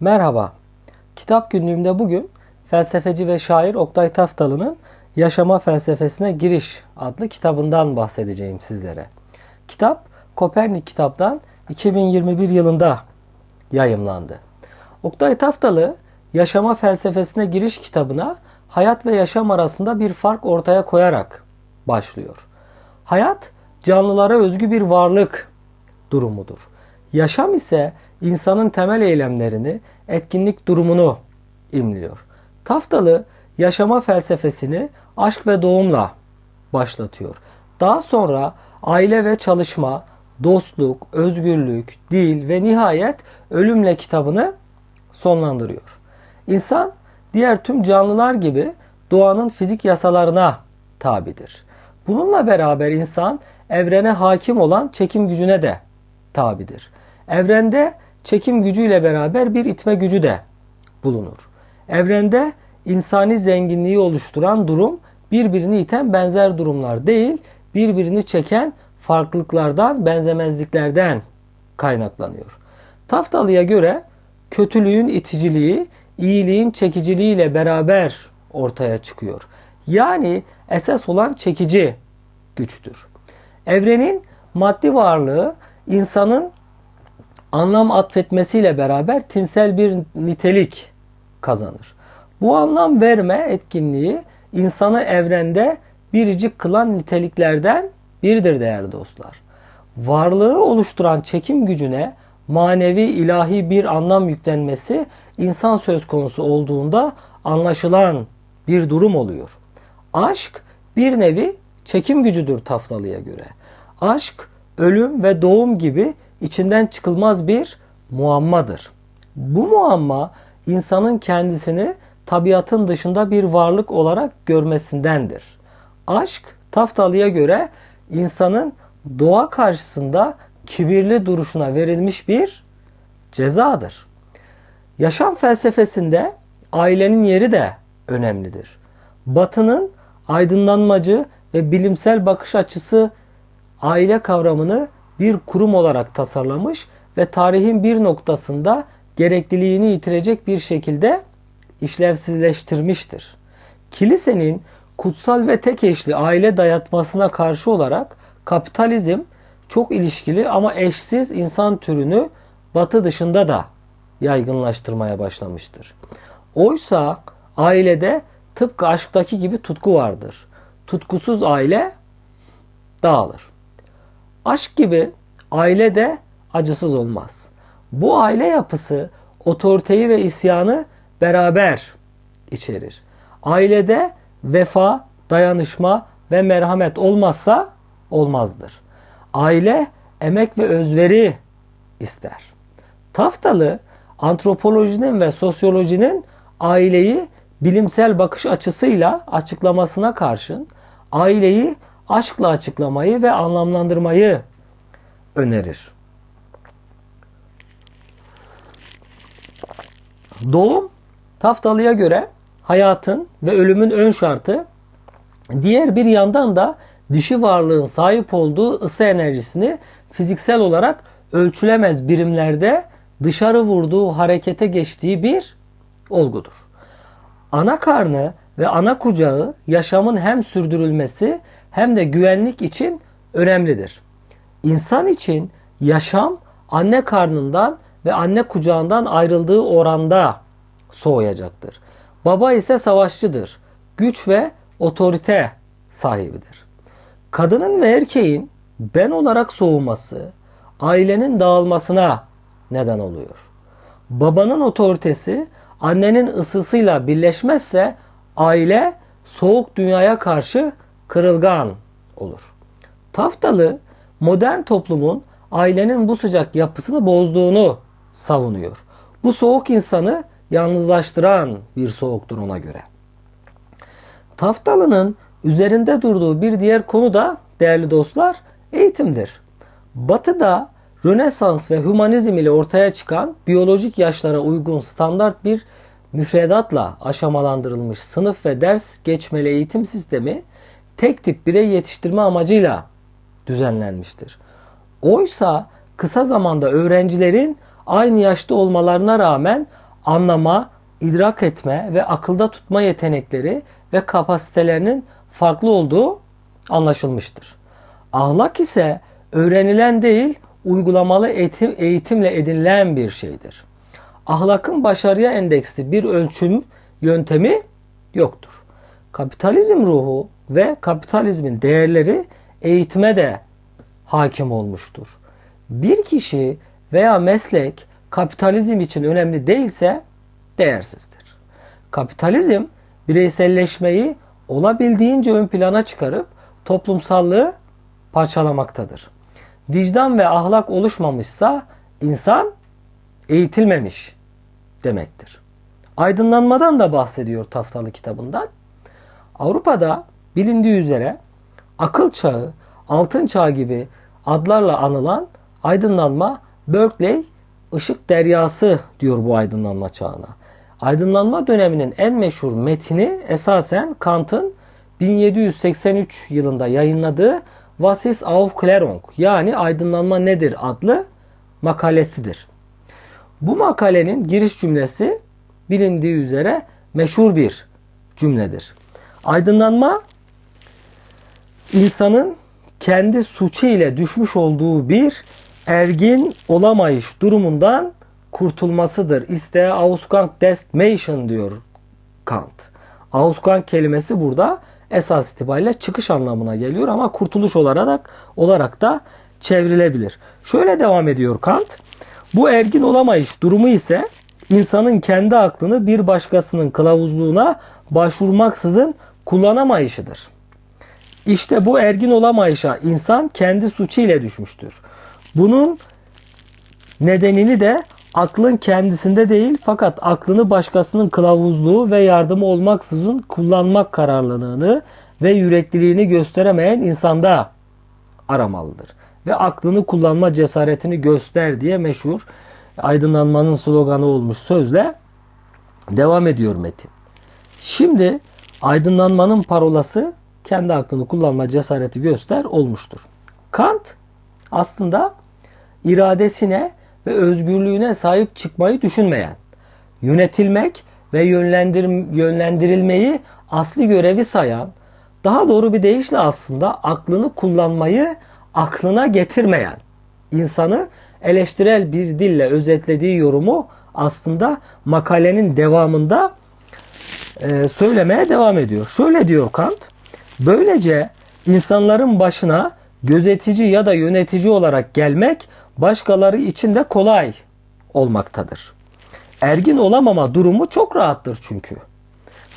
Merhaba. Kitap günlüğümde bugün felsefeci ve şair Oktay Taftalı'nın Yaşama Felsefesine Giriş adlı kitabından bahsedeceğim sizlere. Kitap Kopernik kitaptan 2021 yılında yayımlandı. Oktay Taftalı Yaşama Felsefesine Giriş kitabına hayat ve yaşam arasında bir fark ortaya koyarak başlıyor. Hayat canlılara özgü bir varlık durumudur. Yaşam ise insanın temel eylemlerini, etkinlik durumunu imliyor. Taftalı yaşama felsefesini aşk ve doğumla başlatıyor. Daha sonra aile ve çalışma, dostluk, özgürlük, dil ve nihayet ölümle kitabını sonlandırıyor. İnsan diğer tüm canlılar gibi doğanın fizik yasalarına tabidir. Bununla beraber insan evrene hakim olan çekim gücüne de tabidir. Evrende çekim gücüyle beraber bir itme gücü de bulunur. Evrende insani zenginliği oluşturan durum birbirini iten benzer durumlar değil, birbirini çeken farklılıklardan, benzemezliklerden kaynaklanıyor. Taftalı'ya göre kötülüğün iticiliği, iyiliğin çekiciliğiyle beraber ortaya çıkıyor. Yani esas olan çekici güçtür. Evrenin maddi varlığı insanın anlam atfetmesiyle beraber tinsel bir nitelik kazanır. Bu anlam verme etkinliği insanı evrende biricik kılan niteliklerden biridir değerli dostlar. Varlığı oluşturan çekim gücüne manevi ilahi bir anlam yüklenmesi insan söz konusu olduğunda anlaşılan bir durum oluyor. Aşk bir nevi çekim gücüdür Taftalı'ya göre. Aşk ölüm ve doğum gibi içinden çıkılmaz bir muammadır. Bu muamma insanın kendisini tabiatın dışında bir varlık olarak görmesindendir. Aşk Taftalı'ya göre insanın doğa karşısında kibirli duruşuna verilmiş bir cezadır. Yaşam felsefesinde ailenin yeri de önemlidir. Batı'nın aydınlanmacı ve bilimsel bakış açısı aile kavramını bir kurum olarak tasarlamış ve tarihin bir noktasında gerekliliğini yitirecek bir şekilde işlevsizleştirmiştir. Kilisenin kutsal ve tek eşli aile dayatmasına karşı olarak kapitalizm çok ilişkili ama eşsiz insan türünü batı dışında da yaygınlaştırmaya başlamıştır. Oysa ailede tıpkı aşktaki gibi tutku vardır. Tutkusuz aile dağılır. Aşk gibi aile de acısız olmaz. Bu aile yapısı otoriteyi ve isyanı beraber içerir. Ailede vefa, dayanışma ve merhamet olmazsa olmazdır. Aile emek ve özveri ister. Taftalı antropolojinin ve sosyolojinin aileyi bilimsel bakış açısıyla açıklamasına karşın aileyi aşkla açıklamayı ve anlamlandırmayı önerir. Doğum Taftalı'ya göre hayatın ve ölümün ön şartı, diğer bir yandan da dişi varlığın sahip olduğu ısı enerjisini fiziksel olarak ölçülemez birimlerde dışarı vurduğu harekete geçtiği bir olgudur. Ana karnı ve ana kucağı yaşamın hem sürdürülmesi hem de güvenlik için önemlidir. İnsan için yaşam anne karnından ve anne kucağından ayrıldığı oranda soğuyacaktır. Baba ise savaşçıdır. Güç ve otorite sahibidir. Kadının ve erkeğin ben olarak soğuması ailenin dağılmasına neden oluyor. Babanın otoritesi annenin ısısıyla birleşmezse aile soğuk dünyaya karşı kırılgan olur. Taftalı modern toplumun ailenin bu sıcak yapısını bozduğunu savunuyor. Bu soğuk insanı yalnızlaştıran bir soğuktur ona göre. Taftalı'nın üzerinde durduğu bir diğer konu da değerli dostlar eğitimdir. Batı'da Rönesans ve Hümanizm ile ortaya çıkan biyolojik yaşlara uygun standart bir müfredatla aşamalandırılmış sınıf ve ders geçmeli eğitim sistemi tek tip birey yetiştirme amacıyla düzenlenmiştir. Oysa kısa zamanda öğrencilerin aynı yaşta olmalarına rağmen anlama, idrak etme ve akılda tutma yetenekleri ve kapasitelerinin farklı olduğu anlaşılmıştır. Ahlak ise öğrenilen değil, uygulamalı eğitim, eğitimle edinilen bir şeydir. Ahlakın başarıya endeksli bir ölçüm yöntemi yoktur. Kapitalizm ruhu ve kapitalizmin değerleri eğitime de hakim olmuştur. Bir kişi veya meslek kapitalizm için önemli değilse değersizdir. Kapitalizm bireyselleşmeyi olabildiğince ön plana çıkarıp toplumsallığı parçalamaktadır. Vicdan ve ahlak oluşmamışsa insan eğitilmemiş demektir. Aydınlanmadan da bahsediyor Taftalı kitabından. Avrupa'da bilindiği üzere akıl çağı, altın çağı gibi adlarla anılan aydınlanma Berkeley ışık deryası diyor bu aydınlanma çağına. Aydınlanma döneminin en meşhur metni esasen Kant'ın 1783 yılında yayınladığı Was ist Aufklärung yani aydınlanma nedir adlı makalesidir. Bu makalenin giriş cümlesi bilindiği üzere meşhur bir cümledir. Aydınlanma insanın kendi suçu ile düşmüş olduğu bir ergin olamayış durumundan kurtulmasıdır. İste Ausgang des diyor Kant. Ausgang kelimesi burada esas itibariyle çıkış anlamına geliyor ama kurtuluş olarak olarak da çevrilebilir. Şöyle devam ediyor Kant. Bu ergin olamayış durumu ise insanın kendi aklını bir başkasının kılavuzluğuna başvurmaksızın kullanamayışıdır. İşte bu ergin olamayışa insan kendi suçu ile düşmüştür. Bunun nedenini de aklın kendisinde değil fakat aklını başkasının kılavuzluğu ve yardımı olmaksızın kullanmak kararlılığını ve yürekliliğini gösteremeyen insanda aramalıdır. Ve aklını kullanma cesaretini göster diye meşhur aydınlanmanın sloganı olmuş sözle devam ediyor metin. Şimdi aydınlanmanın parolası kendi aklını kullanma cesareti göster olmuştur. Kant aslında iradesine ve özgürlüğüne sahip çıkmayı düşünmeyen, yönetilmek ve yönlendir yönlendirilmeyi asli görevi sayan, daha doğru bir deyişle aslında aklını kullanmayı aklına getirmeyen insanı eleştirel bir dille özetlediği yorumu aslında makalenin devamında e, söylemeye devam ediyor. Şöyle diyor Kant, böylece insanların başına gözetici ya da yönetici olarak gelmek başkaları için de kolay olmaktadır. Ergin olamama durumu çok rahattır çünkü.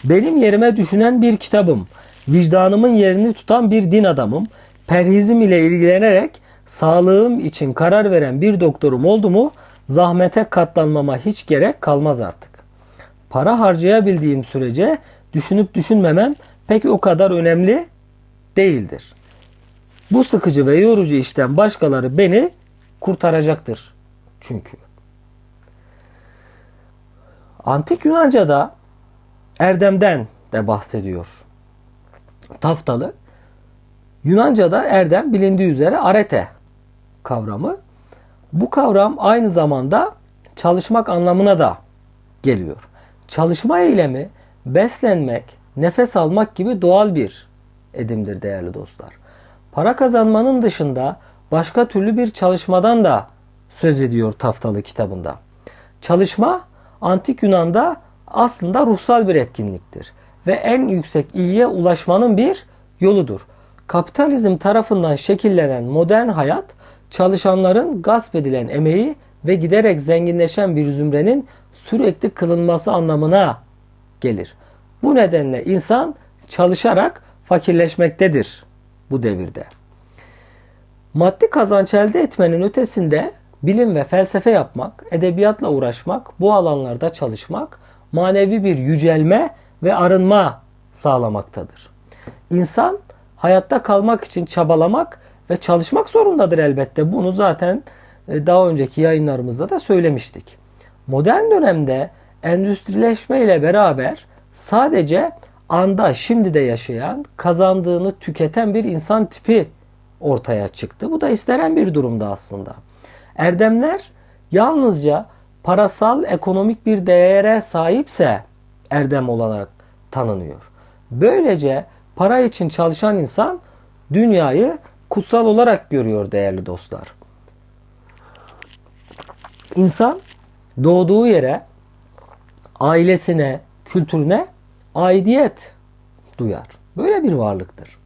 Benim yerime düşünen bir kitabım, vicdanımın yerini tutan bir din adamım, perhizim ile ilgilenerek sağlığım için karar veren bir doktorum oldu mu zahmete katlanmama hiç gerek kalmaz artık. Para harcayabildiğim sürece düşünüp düşünmemem pek o kadar önemli değildir. Bu sıkıcı ve yorucu işten başkaları beni kurtaracaktır çünkü. Antik Yunanca'da erdemden de bahsediyor. Taftalı. Yunanca'da erdem bilindiği üzere arete kavramı. Bu kavram aynı zamanda çalışmak anlamına da geliyor. Çalışma eylemi beslenmek, nefes almak gibi doğal bir edimdir değerli dostlar. Para kazanmanın dışında başka türlü bir çalışmadan da söz ediyor Taftalı kitabında. Çalışma antik Yunan'da aslında ruhsal bir etkinliktir ve en yüksek iyiye ulaşmanın bir yoludur. Kapitalizm tarafından şekillenen modern hayat çalışanların gasp edilen emeği ve giderek zenginleşen bir zümrenin sürekli kılınması anlamına gelir. Bu nedenle insan çalışarak fakirleşmektedir bu devirde. Maddi kazanç elde etmenin ötesinde bilim ve felsefe yapmak, edebiyatla uğraşmak, bu alanlarda çalışmak manevi bir yücelme ve arınma sağlamaktadır. İnsan hayatta kalmak için çabalamak ve çalışmak zorundadır elbette. Bunu zaten e, daha önceki yayınlarımızda da söylemiştik. Modern dönemde endüstrileşme ile beraber sadece anda şimdi de yaşayan, kazandığını tüketen bir insan tipi ortaya çıktı. Bu da istenen bir durumda aslında. Erdemler yalnızca parasal ekonomik bir değere sahipse erdem olarak tanınıyor. Böylece para için çalışan insan dünyayı kutsal olarak görüyor değerli dostlar. İnsan doğduğu yere, ailesine, kültürüne aidiyet duyar. Böyle bir varlıktır.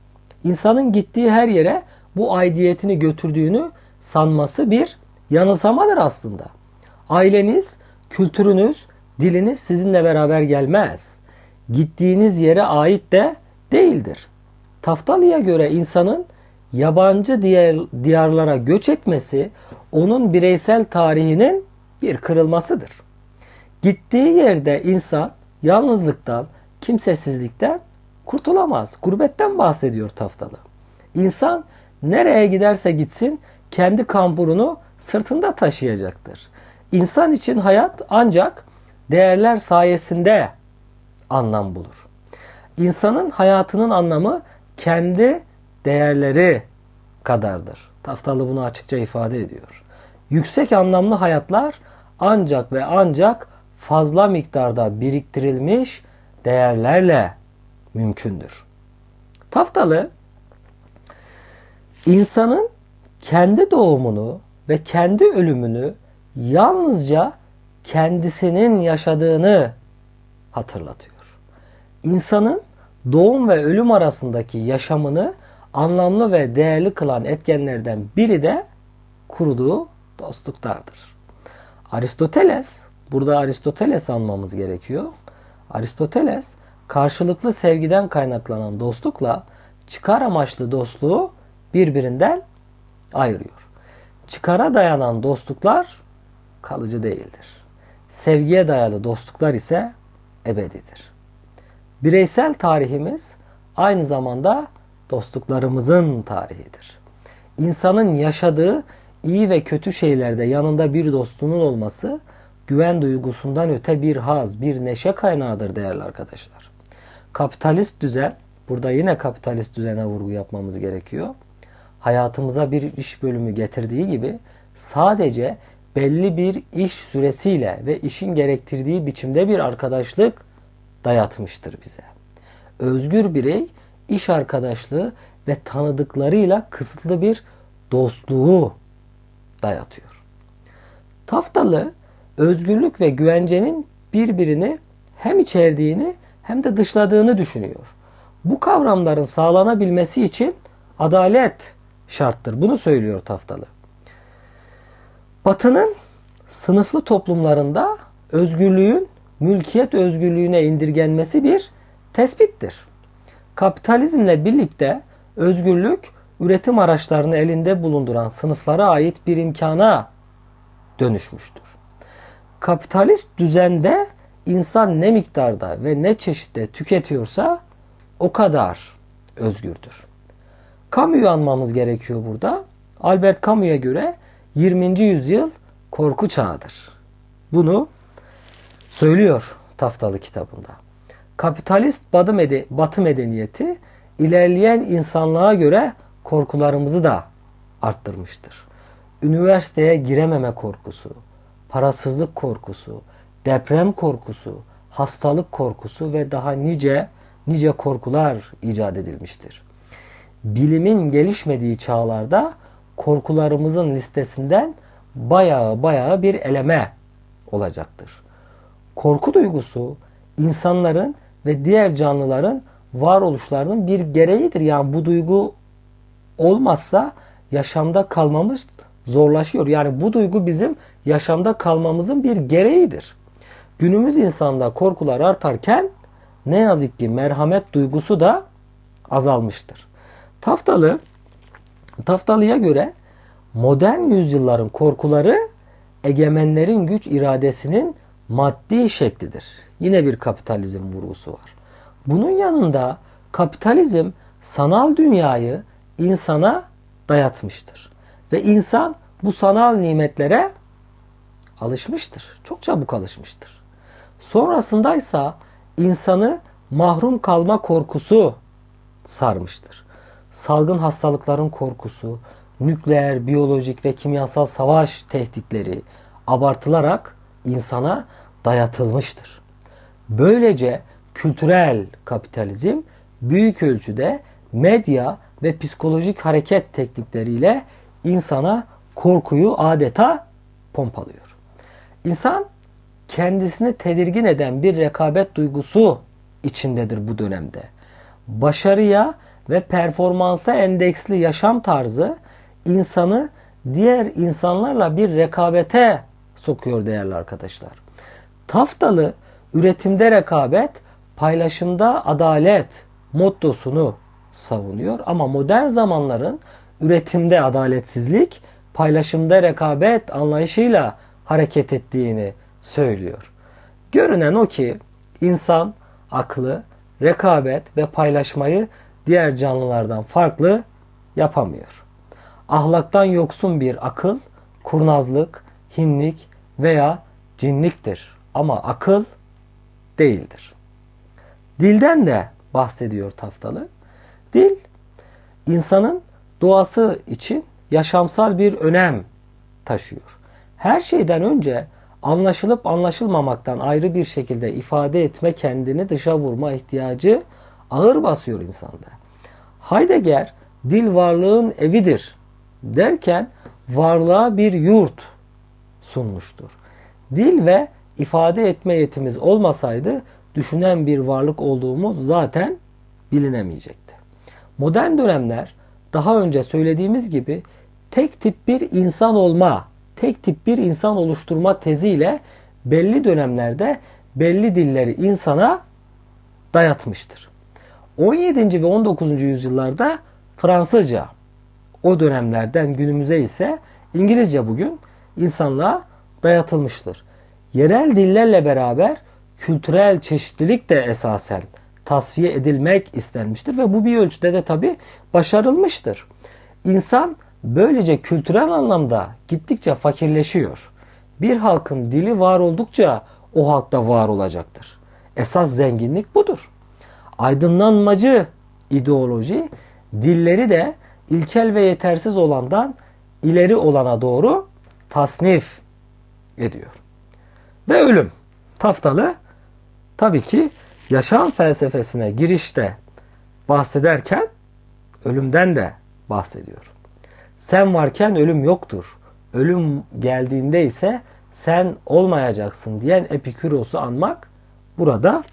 İnsanın gittiği her yere bu aidiyetini götürdüğünü sanması bir yanılsamadır aslında. Aileniz, kültürünüz, diliniz sizinle beraber gelmez. Gittiğiniz yere ait de değildir. Taftalı'ya göre insanın yabancı diğer, diyarlara göç etmesi onun bireysel tarihinin bir kırılmasıdır. Gittiği yerde insan yalnızlıktan, kimsesizlikten kurtulamaz. Gurbetten bahsediyor Taftalı. İnsan nereye giderse gitsin kendi kamburunu sırtında taşıyacaktır. İnsan için hayat ancak değerler sayesinde anlam bulur. İnsanın hayatının anlamı kendi değerleri kadardır. Taftalı bunu açıkça ifade ediyor. Yüksek anlamlı hayatlar ancak ve ancak fazla miktarda biriktirilmiş değerlerle mümkündür. Taftalı insanın kendi doğumunu ve kendi ölümünü yalnızca kendisinin yaşadığını hatırlatıyor. İnsanın doğum ve ölüm arasındaki yaşamını anlamlı ve değerli kılan etkenlerden biri de kurduğu dostluklardır. Aristoteles, burada Aristoteles anmamız gerekiyor. Aristoteles karşılıklı sevgiden kaynaklanan dostlukla çıkar amaçlı dostluğu birbirinden ayırıyor. Çıkara dayanan dostluklar kalıcı değildir. Sevgiye dayalı dostluklar ise ebedidir. Bireysel tarihimiz aynı zamanda dostluklarımızın tarihidir. İnsanın yaşadığı iyi ve kötü şeylerde yanında bir dostunun olması güven duygusundan öte bir haz, bir neşe kaynağıdır değerli arkadaşlar. Kapitalist düzen, burada yine kapitalist düzene vurgu yapmamız gerekiyor. Hayatımıza bir iş bölümü getirdiği gibi sadece belli bir iş süresiyle ve işin gerektirdiği biçimde bir arkadaşlık dayatmıştır bize. Özgür birey iş arkadaşlığı ve tanıdıklarıyla kısıtlı bir dostluğu dayatıyor. Taftalı özgürlük ve güvencenin birbirini hem içerdiğini hem de dışladığını düşünüyor. Bu kavramların sağlanabilmesi için adalet şarttır. Bunu söylüyor Taftalı. Batı'nın sınıflı toplumlarında özgürlüğün mülkiyet özgürlüğüne indirgenmesi bir tespittir. Kapitalizmle birlikte özgürlük üretim araçlarını elinde bulunduran sınıflara ait bir imkana dönüşmüştür. Kapitalist düzende insan ne miktarda ve ne çeşitte tüketiyorsa o kadar özgürdür. Camus'u anmamız gerekiyor burada. Albert Camus'a göre 20. yüzyıl korku çağıdır. Bunu söylüyor Taftalı kitabında. Kapitalist batı, mede batı medeniyeti ilerleyen insanlığa göre korkularımızı da arttırmıştır. Üniversiteye girememe korkusu, parasızlık korkusu, deprem korkusu, hastalık korkusu ve daha nice nice korkular icat edilmiştir. Bilimin gelişmediği çağlarda korkularımızın listesinden bayağı bayağı bir eleme olacaktır. Korku duygusu insanların ve diğer canlıların varoluşlarının bir gereğidir. Yani bu duygu olmazsa yaşamda kalmamız zorlaşıyor. Yani bu duygu bizim yaşamda kalmamızın bir gereğidir. Günümüz insanda korkular artarken ne yazık ki merhamet duygusu da azalmıştır. Taftalı Taftalı'ya göre modern yüzyılların korkuları egemenlerin güç iradesinin maddi şeklidir. Yine bir kapitalizm vurgusu var. Bunun yanında kapitalizm sanal dünyayı insana dayatmıştır. Ve insan bu sanal nimetlere alışmıştır. Çok çabuk alışmıştır. Sonrasındaysa insanı mahrum kalma korkusu sarmıştır. Salgın hastalıkların korkusu, nükleer, biyolojik ve kimyasal savaş tehditleri abartılarak insana dayatılmıştır. Böylece kültürel kapitalizm büyük ölçüde medya ve psikolojik hareket teknikleriyle insana korkuyu adeta pompalıyor. İnsan kendisini tedirgin eden bir rekabet duygusu içindedir bu dönemde. Başarıya ve performansa endeksli yaşam tarzı insanı diğer insanlarla bir rekabete sokuyor değerli arkadaşlar. Taftalı üretimde rekabet, paylaşımda adalet mottosunu savunuyor ama modern zamanların üretimde adaletsizlik, paylaşımda rekabet anlayışıyla hareket ettiğini söylüyor. Görünen o ki insan aklı, rekabet ve paylaşmayı diğer canlılardan farklı yapamıyor. Ahlaktan yoksun bir akıl, kurnazlık, hinlik veya cinliktir. Ama akıl değildir. Dilden de bahsediyor Taftalı. Dil insanın doğası için yaşamsal bir önem taşıyor. Her şeyden önce anlaşılıp anlaşılmamaktan ayrı bir şekilde ifade etme kendini dışa vurma ihtiyacı ağır basıyor insanda. Heidegger dil varlığın evidir derken varlığa bir yurt sunmuştur. Dil ve ifade etme yetimiz olmasaydı düşünen bir varlık olduğumuz zaten bilinemeyecekti. Modern dönemler daha önce söylediğimiz gibi tek tip bir insan olma, tek tip bir insan oluşturma teziyle belli dönemlerde belli dilleri insana dayatmıştır. 17. ve 19. yüzyıllarda Fransızca, o dönemlerden günümüze ise İngilizce bugün insanlığa dayatılmıştır. Yerel dillerle beraber kültürel çeşitlilik de esasen tasfiye edilmek istenmiştir ve bu bir ölçüde de tabi başarılmıştır. İnsan böylece kültürel anlamda gittikçe fakirleşiyor. Bir halkın dili var oldukça o halk da var olacaktır. Esas zenginlik budur. Aydınlanmacı ideoloji dilleri de ilkel ve yetersiz olandan ileri olana doğru tasnif ediyor. Ve ölüm. Taftalı tabii ki yaşam felsefesine girişte bahsederken ölümden de bahsediyor. Sen varken ölüm yoktur. Ölüm geldiğinde ise sen olmayacaksın diyen Epiküros'u anmak burada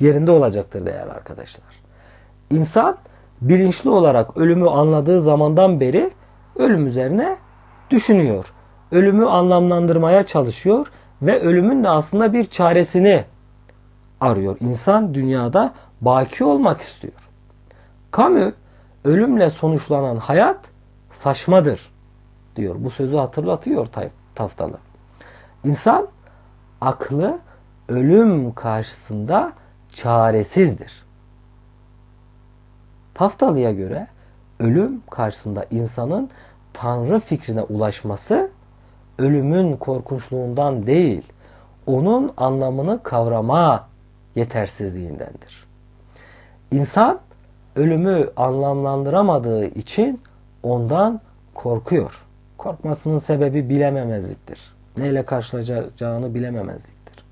yerinde olacaktır değerli arkadaşlar. İnsan bilinçli olarak ölümü anladığı zamandan beri ölüm üzerine düşünüyor. Ölümü anlamlandırmaya çalışıyor ve ölümün de aslında bir çaresini arıyor. İnsan dünyada baki olmak istiyor. Camus ölümle sonuçlanan hayat saçmadır diyor. Bu sözü hatırlatıyor Taftalı. İnsan aklı ölüm karşısında çaresizdir. Taftalı'ya göre ölüm karşısında insanın Tanrı fikrine ulaşması ölümün korkunçluğundan değil, onun anlamını kavrama yetersizliğindendir. İnsan ölümü anlamlandıramadığı için ondan korkuyor. Korkmasının sebebi bilememezliktir. Neyle karşılaşacağını bilememezliktir.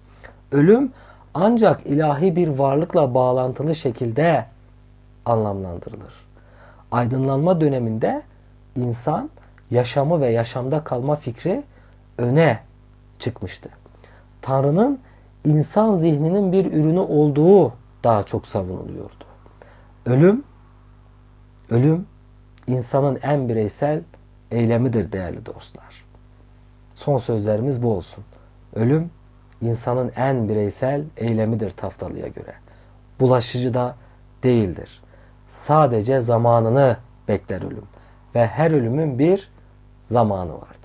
Ölüm ancak ilahi bir varlıkla bağlantılı şekilde anlamlandırılır. Aydınlanma döneminde insan yaşamı ve yaşamda kalma fikri öne çıkmıştı. Tanrı'nın insan zihninin bir ürünü olduğu daha çok savunuluyordu. Ölüm, ölüm insanın en bireysel eylemidir değerli dostlar. Son sözlerimiz bu olsun. Ölüm insanın en bireysel eylemidir Taftalı'ya göre. Bulaşıcı da değildir. Sadece zamanını bekler ölüm ve her ölümün bir zamanı vardır.